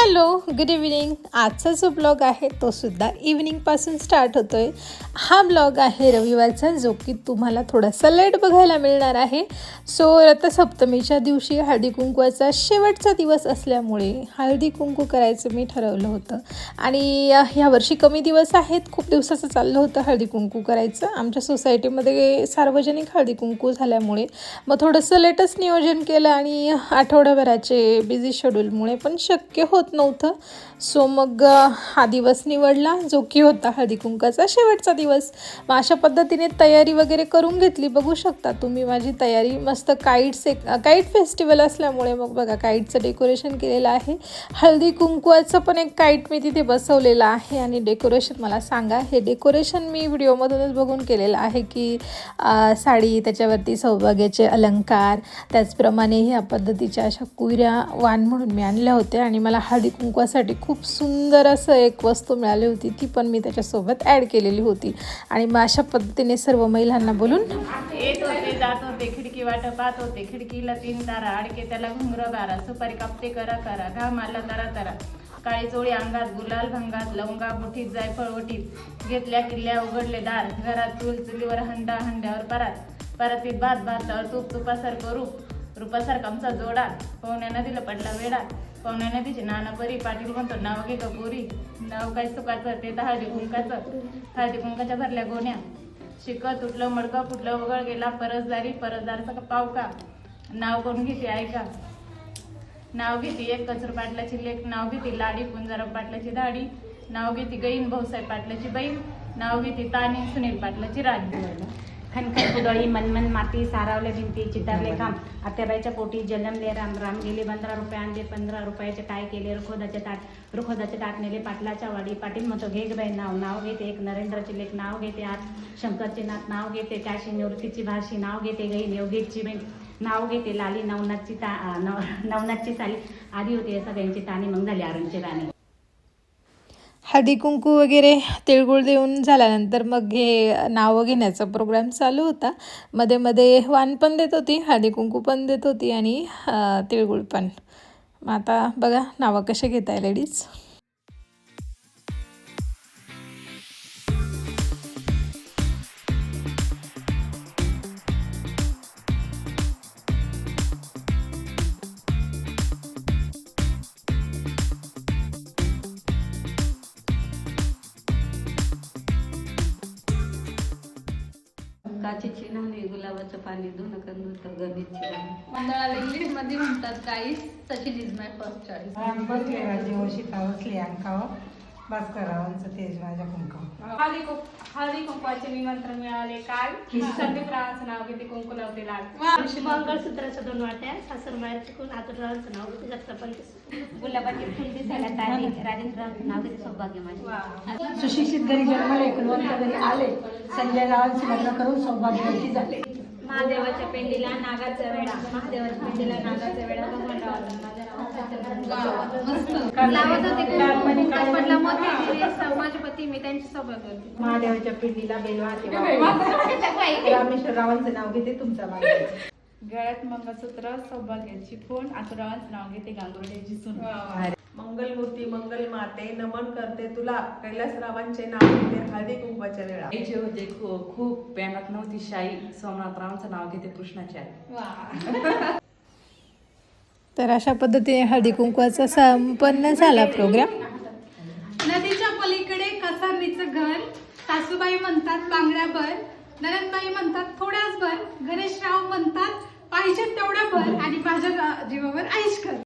Hello good evening आजचा जो blog आहे तो सुद्धा इव्हिनिंगपासून स्टार्ट होतो आहे हा ब्लॉग आहे रविवारचा जो की तुम्हाला थोडासा लेट बघायला मिळणार आहे. सो रथसप्तमीच्या दिवशी हळदी कुंकवाचा शेवटचा दिवस असल्यामुळे हळदी कुंकू करायचं मी ठरवलं होतं. आणि ह्या ह्यावर्षी कमी दिवस आहेत खूप दिवसाचं चाललं होतं हळदी कुंकू करायचं. आमच्या सोसायटीमध्ये सार्वजनिक हळदी कुंकू झाल्यामुळे मग थोडंसं लेटच नियोजन केलं आणि आठवड्याभराचे बिझी शेड्यूलमुळे पण शक्य होतं नव्हतं. सो मग हा दिवस निवडला जो की होता हळदी कुंकाचा शेवटचा दिवस. मग अशा पद्धतीने तयारी वगैरे करून घेतली. बघू शकता तुम्ही माझी तयारी. मस्त काईट्स एक काईट फेस्टिवल असल्यामुळे मग बघा काईटचं डेकोरेशन केलेलं आहे. हळदी कुंकवाचं पण एक काईट मी तिथे बसवलेलं आहे आणि डेकोरेशन मला सांगा. हे डेकोरेशन मी व्हिडिओमधूनच बघून केलेलं आहे की साडी त्याच्यावरती सौभाग्याचे अलंकार त्याचप्रमाणे ह्या पद्धतीच्या अशा कुऱ्या वाण म्हणून मी आणल्या होत्या आणि मला हळदी कुंकवासाठी खूप सुंदर असं एक वस्तू मिळाली होती. ती पण मी त्याच्यासोबत ॲड केलेली होती. आणि मग अशा पद्धतीने सर्व महिलांना बोलून येत होते जात होते खिडकी वाट पाहत होते. खिडकीला तीन तारा अडके त्याला घुंगर बारा सुपारी कापते करा करा घाम आला तरा तरा काळी चोळी अंगात गुलाल भंगात लवंगा मुठीत जायफळ ओटीत घेतल्या किल्ल्या उघडले दार. घरात चूल चुलीवर हंडा हंड्यावर परात. परातीत भात भातावर तूप तुपासारखं रूप. रूपासारखा आमचा जोडा पाहुण्या नदीला पडला वेडा पाहुण्या नदीचे नाना परी पाटील म्हणतो नाव घे कपुरी नाव काय सुखाचं ते तर हळदी कुंकाचं. हळदी कुंकाच्या भरल्या गोण्या. शिक तुटलं मडकं फुटलं वगळ गेला परसदारी परसदारचा का पाव का? नाव करून घेते ऐका. नाव घेते एक कचर पाटलाची लेख नाव घेते लाडी पुंजाराम पाटलाची दाढी. नाव घेते गईन भाऊसाहेब पाटलाची बहीण. नाव घेते तानी सुनील पाटलाची राणी. खनखन कुदळी मनमन माती सारावले भिंती चितारले काम आत्याबाईच्या पोटी जन्मले राम राम गेले पंधरा रुपये आणले पंधरा रुपयाचे काय केले रुखोदाचे ताट? रुखोदाचे ताट नेले पाटलाच्या वाडी. पाटील म्हणतो घे बाई नाव नाव घेते एक नरेंद्रचे लेख नाव घेते आज शंकरचे नाथ नाव घेते त्याशी निवृत्तीची भाषी नाव घेते गई नेवगीतची बहीण. नाव घेते लाली नवनाथची ता नव नवनाथची साली. आधी होती या सगळ्यांची ताणी मग झाली अरुणची राणी. हळदी कुंकू वगैरे तिळगुळ देऊन झाल्यानंतर मग हे नावं घेण्याचा प्रोग्राम चालू होता. मध्ये मध्ये वाण पण देत होती हळदी कुंकू पण देत होती आणि तिळगुळ पण. मग आता बघा नावं कसे घेत आहे लेडीज काचेची नाणी गुलाबाचं पाणी दोन कंदूत गणेशची राणी मंडळाला इंग्लिशमध्ये म्हणतात काही Sachin is my first choice बसले माझी ओशिता बसली अंकावर भास्कररावांचं तेज माझ्या कुंकावर हळदी कुंक हळदी कुंकवाचे निमंत्रण मिळाले काल. संदीप रावांचं नाव घेते कुंकू लावते लाल. मंगळसूत्राच्या दोन वाट्या सासर माहेर चुकून आतुरावांचं नाव घेते जगतापांचे गुलाबाची फुल दिसायला तारी राजेंद्रावांचं नाव घेते सौभाग्य माझे. सुशिक्षित घरी जन्मले कुलवंत घरी आले. संजय रावांची लग्न करून सौभाग्यवती झाले. महादेवाच्या पेंडीला नागाचा वेळा महादेवाच्या पेंडीला नागाचा माझे पती मी त्यांची सोबत होते महादेवाच्या पिंडीला बेलवाते रामेश्वर रावांचं नाव घेते तुमचा गळ्यात मंगळसूत्र सौभाग्याची फोन आतुरावांचं नाव घेते गांगुर्ड्याची सून मंगलमूर्ती मंगल माते नमन करते तुला कैलासरावांचे नाव घेते हळदी कुंकवाच्या वेळा. आईचे होते खूप खूप प्रेमात नव्हती शाई सोमनाथरावांचं नाव घेते कृष्णाची आई. तर अशा पद्धतीने हळदी कुंकवाचा संपन्न झाला प्रोग्राम नदीच्या पलीकडे कसारणीचं घर सासूबाई म्हणतात बांगड्या भर ननंदबाई म्हणतात थोड्याच भर गणेशराव म्हणतात पाहिजे तेवढ्या भर आणि माझ्या जीवावर आईश कर.